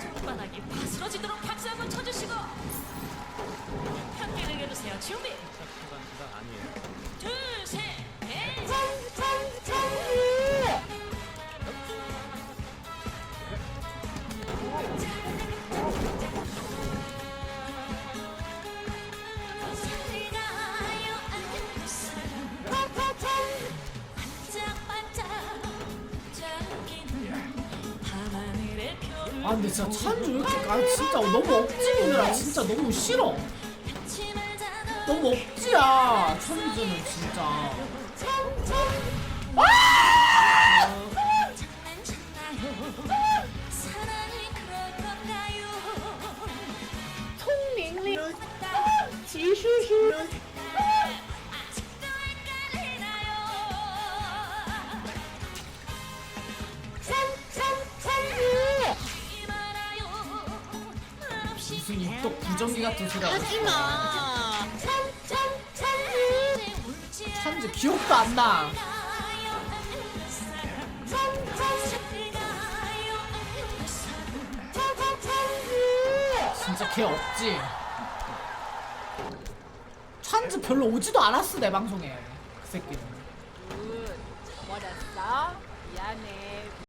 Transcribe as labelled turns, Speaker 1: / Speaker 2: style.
Speaker 1: 손바닥이 바스러지도록 박수 한번 쳐주시고. 함께 즐겨주세요. 준비.
Speaker 2: 생각 아니에요.
Speaker 1: 둘셋넷
Speaker 3: 아 근데 진짜 찬주 왜 이렇게 아 진짜 너무 억지이느라 진짜 너무 싫어. 너무 억지야 찬주는 진짜.
Speaker 1: 통링링.
Speaker 3: 지슈슈 무슨 입덕 부정기 같은 소리 하고 있어.
Speaker 1: 하지마
Speaker 3: 참지 기억도 안 나. 진짜 걔 없지. 찬즈 별로 오지도 않았어 내 방송에 그 새끼는. 굿. 버렸어. 미안해.